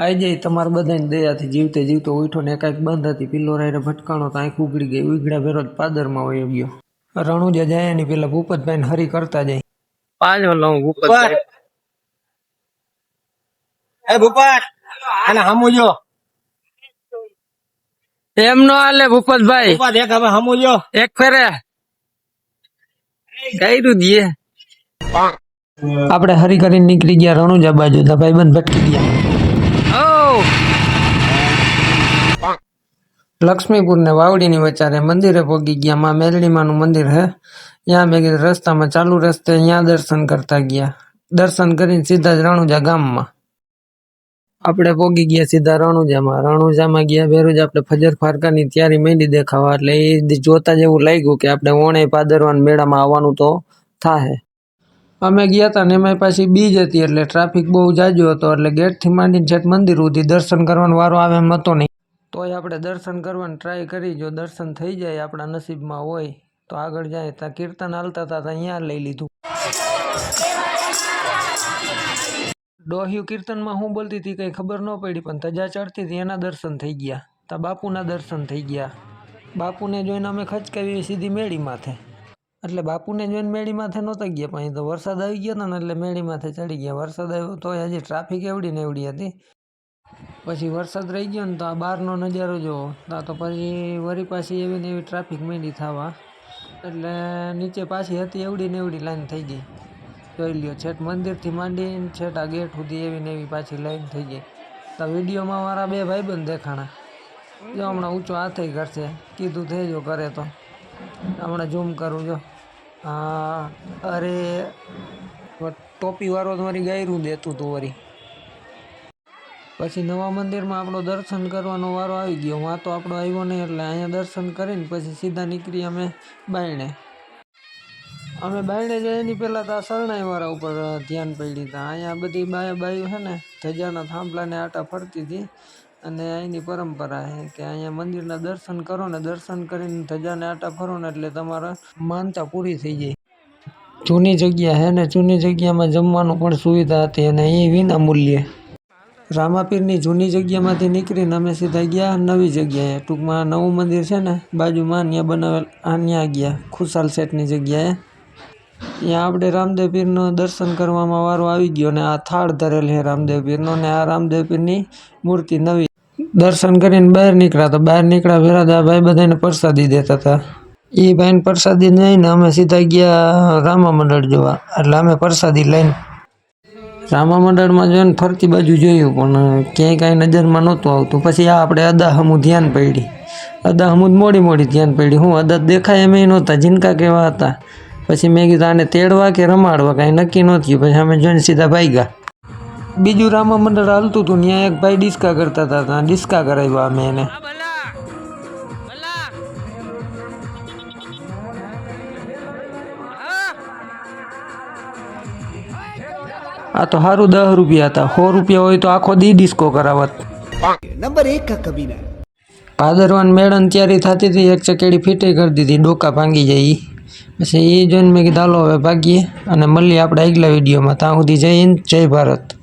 આઈ જાય તમારે બધાને દયાથી જીવતે જીવતો ઉઠો ને કાંઈક બંધ હતી પિલ્લો રાયરે ભટકાણો તો આંખ ઉગડી ગઈ ઉગડ્યા ભેરો પાદરમાં વયો ગયો. રણુજા જાય એની પેલા ભૂપતભાઈ હરી કરતા જાય. પાછો લઉં ભૂપત. એ ભૂપત અને હમુજો. એમ નો હાલે ભૂપતભાઈ. ભૂપત એક હવે હમુજો. એક ફેરે. કર્યું દીએ આપણે હરી કરીને નીકળી ગયા રણુજા બાજુ ભાઈ ભાઈબંધ ભટકી ગયા. લક્ષ્મીપુર ને વાવડી ની વચારે મંદિરે ભોગી ગયા. માં મેલડીમાનું મંદિર હે. ત્યાં ભેગી રસ્તામાં ચાલુ રસ્તે ત્યાં દર્શન કરતા ગયા. દર્શન કરીને સીધા જ રણુજા ગામમાં. આપણે પોગી ગયા સીધા રણુજામાં. રણુજામાં ગયા ભેરુજ આપણે ફજર ફારકાની તૈયારી માંડી દેખાવા. એટલે એ જોતા જ એવું લાગ્યું કે આપણે ઓણે પાદરવાન મેળામાં આવવાનું તો થાહે. અમે ગયા હતા ને એમાં પાછી બીજ હતી એટલે ટ્રાફિક બહુ જાજો હતો, એટલે ગેટથી માંડીને છેક મંદિર સુધી દર્શન કરવાનો વારો આવે એમ હતો નહીં. તોય આપણે દર્શન કરવાની ટ્રાય કરી, જો દર્શન થઈ જાય આપણા નસીબમાં હોય, તો આગળ જાય. ત્યાં કીર્તન હાલતા હતા ત્યાં અહીંયા લઈ લીધું. ડોહ્યું કીર્તનમાં હું બોલતી હતી કંઈ ખબર ન પડી, પણ તજા ચડતી હતી, એના દર્શન થઈ ગયા. તા બાપુના દર્શન થઈ ગયા. બાપુને જોઈને અમે ખચકાવી સીધી મેળી માથે. એટલે બાપુને જોઈને મેળી માથે નહોતા ગયા, પણ તો વરસાદ આવી ગયો ને એટલે મેળી માથે ચડી ગયા. વરસાદ આવ્યો તો હજી ટ્રાફિક એવડી ને એવડી હતી. પછી વરસાદ રહી ગયો ને તો આ બહારનો નજારો જોવો. ત્યાં તો પછી વરી પાછી એવી ને એવી ટ્રાફિક માંડી થવા. એટલે નીચે પાછી હતી એવડી ને એવડી લાઈન થઈ ગઈ. જોઈ લ્યો છેટ મંદિરથી માંડીને છેટ આ ગેટ સુધી એવી ને એવી પાછી લાઈન થઈ ગઈ. તો વિડીયોમાં મારા બે ભાઈબંધ દેખાણા. જો હમણાં ઊંચો હાથે કરશે કીધું થઈ જો કરે તો. હમણાં ઝૂમ કરું જો અરે ટોપી વાળો તમારી ગાયરું દેતું તું વરી પછી નવા મંદિરમાં આપણો દર્શન કરવાનો વારો આવી ગયો. વાં તો આપણો આવ્યો નહીં, એટલે અહીંયા દર્શન કરીને પછી સીધા નીકળી અમે બાયણે. અમે બાયણે જઈએ એની પહેલાં તો આ શરણાઈવાળા ઉપર ધ્યાન પડી હતા અહીંયા બધી બાય બાયું છે ને, ધજાના થાંભલાને આટા ફરતી હતી. અને અહીંની પરંપરા છે કે અહીંયા મંદિરના દર્શન કરો ને દર્શન કરીને ધજાને આટા ફરો ને એટલે તમારા માનતા પૂરી થઈ જાય. જૂની જગ્યા છે ને જૂની જગ્યામાં જમવાનું પણ સુવિધા હતી અને એ વિના મૂલ્યે રામાપીરની જૂની જગ્યામાંથી નીકળીને અમે સીધા ગયા, નવી જગ્યાએ. ટૂંકમાં નવું મંદિર છે ને, બાજુમાં અહીંયા બનાવેલ ત્યાં ગયા, ખુશાલ શેઠની જગ્યાએ. ત્યાં આપણે રામદેવ પીરનો દર્શન કરવામાં વારો આવી ગયો ને આ થાળ ધરેલ છે રામદેવ પીરનો ને આ રામદેવ પીરની મૂર્તિ નવી. દર્શન કરીને બહાર નીકળ્યા તો બહાર નીકળ્યા ભેરા આ ભાઈ બધાને પ્રસાદી દેતા હતા. એ ભાઈને પ્રસાદી લઈને અમે સીધા ગયા રામા મંડળ જોવા. એટલે અમે પ્રસાદી લઈને રામા મંડળમાં જોઈને ફરતી બાજુ જોયું, પણ ક્યાંય કાંઈ નજરમાં નહોતું આવતું. પછી આ આપણે અદા હમું ધ્યાન પડી. અદા હમું મોડી મોડી ધ્યાન પડી. હું અદા દેખાય એમ નહોતા ઝીનકા કેવા હતા. પછી મેં કીધું આને તેડવા કે રમાડવા, કાંઈ નક્કી નહોતી પછી અમે જોઈને સીધા ભાગ્યા. બીજું રામા મંડળ હાલતું હતું ત્યાં એક ભાઈ ડિસ્કા કરતા હતા ત્યાં ડિસ્કા કરાવ્યા અમે એને. આ તો હારું દસ રૂપિયા હતા સો રૂપિયા હોય તો આખો દી ડિસ્કો કરાવત. નંબર એક કબીના. ભાદરવાન મેળન ત્યારે થતી હતી એક ચકેડી ફીટી કરી દીધી ડોકા ભાંગી જાય પછી એ જોઈને મેં કીધું હાલો હવે ભાગીએ. અને મળીએ આપણે આગલા વિડીયોમાં ત્યાં સુધી જય હિન્દ જય ભારત.